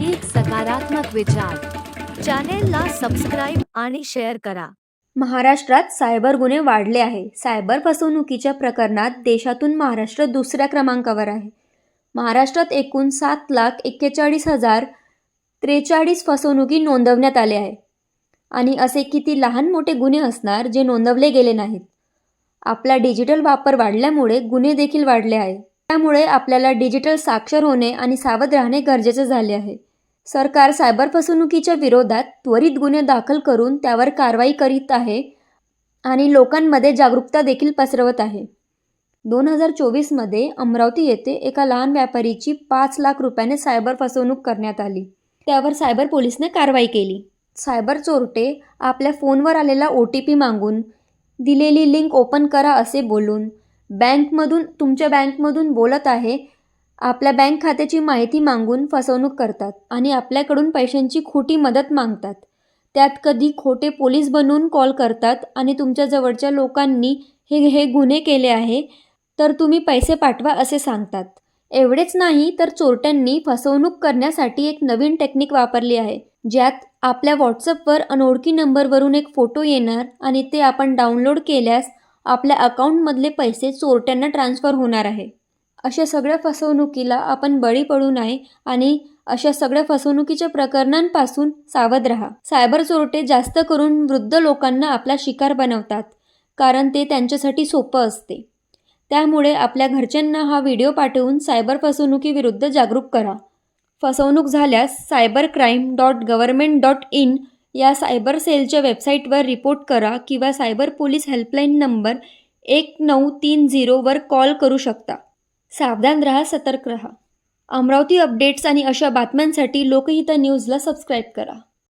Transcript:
एक सकारात्मक विचार. चॅनेलला सबस्क्राईब आणि शेअर करा. महाराष्ट्रात सायबर गुन्हे वाढले आहे. सायबर फसवणुकीच्या प्रकरणात देशातून महाराष्ट्र दुसऱ्या क्रमांकावर आहे. महाराष्ट्रात एकूण सात लाख एक्केचाळीस हजार त्रेचाळीस फसवणुकी नोंदवण्यात आले आहे. आणि असे किती लहान मोठे गुन्हे असणार जे नोंदवले गेले नाहीत? आपला डिजिटल वापर वाढल्यामुळे गुन्हे देखील वाढले आहे. त्यामुळे आपल्याला डिजिटल साक्षर होणे आणि सावध राहणे गरजेचे झाले आहे. सरकार सायबर फसवणुकीच्या विरोधात त्वरित गुन्हे दाखल करून त्यावर कारवाई करीत आहे आणि लोकांमध्ये जागरूकता देखील पसरवत आहे. दोन हजार चोवीसमध्ये अमरावती येथे एका लहान व्यापारीची पाच लाख रुपयाने सायबर फसवणूक करण्यात आली. त्यावर सायबर पोलिसने कारवाई केली. सायबर चोरटे आपल्या फोनवर आलेला ओ टी पी मागून दिलेली लिंक ओपन करा असे बोलून बँकमधून तुमच्या बँकमधून बोलत आहे आपल्या बँक खात्याची माहिती मागून फसवणूक करतात आणि आपल्याकडून पैशांची खोटी मदत मागतात. त्यात कधी खोटे पोलीस बनवून कॉल करतात आणि तुमच्या जवळच्या लोकांनी हे हे गुन्हे केले आहे तर तुम्ही पैसे पाठवा असे सांगतात. एवढेच नाही तर चोरट्यांनी फसवणूक करण्यासाठी एक नवीन टेक्निक वापरली आहे ज्यात आपल्या व्हॉट्सअपवर अनोळखी नंबरवरून एक फोटो येणार आणि ते आपण डाउनलोड केल्यास आपल्या अकाउंटमधले पैसे चोरट्यांना ट्रान्स्फर होणार आहे. अशा सगळ्या फसवणुकीला आपण बळी पडू नये आणि अशा सगळ्या फसवणुकीच्या प्रकरणांपासून सावध राहा. सायबर चोरटे जास्त करून वृद्ध लोकांना आपला शिकार बनवतात कारण ते त्यांच्यासाठी सोपं असते. त्यामुळे आपल्या घरच्यांना हा व्हिडिओ पाठवून सायबर फसवणुकीविरुद्ध जागरूक करा. फसवणूक झाल्यास cyber crime dot government dot in या सायबर सेलच्या वेबसाईटवर रिपोर्ट करा किंवा सायबर पोलीस हेल्पलाईन नंबर एक नऊ तीन झिरोवर कॉल करू शकता. सावधान रहा सतर्क रहा. अमरावती अपडेट्स आणि अशा बातम्यांसाठी लोकहित न्यूजला सबस्क्राईब करा.